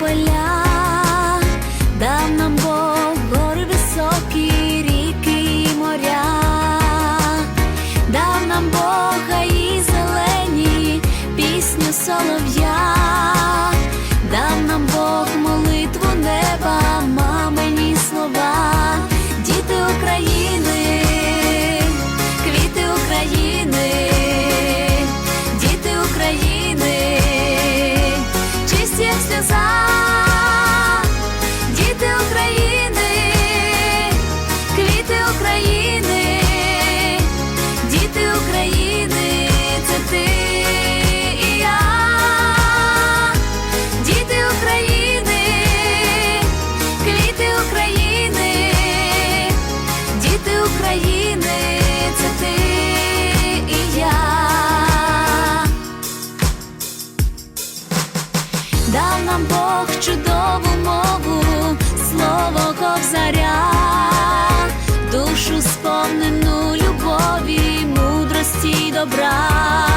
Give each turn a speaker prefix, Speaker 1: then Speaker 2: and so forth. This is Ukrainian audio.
Speaker 1: поля, дав нам Бог гори високі, ріки і моря, дав нам Бога і зелені, пісню солов'я, дав нам Бог. дав нам Бог чудову мову, слово ковзаря, душу сповнену любові, мудрості й добра.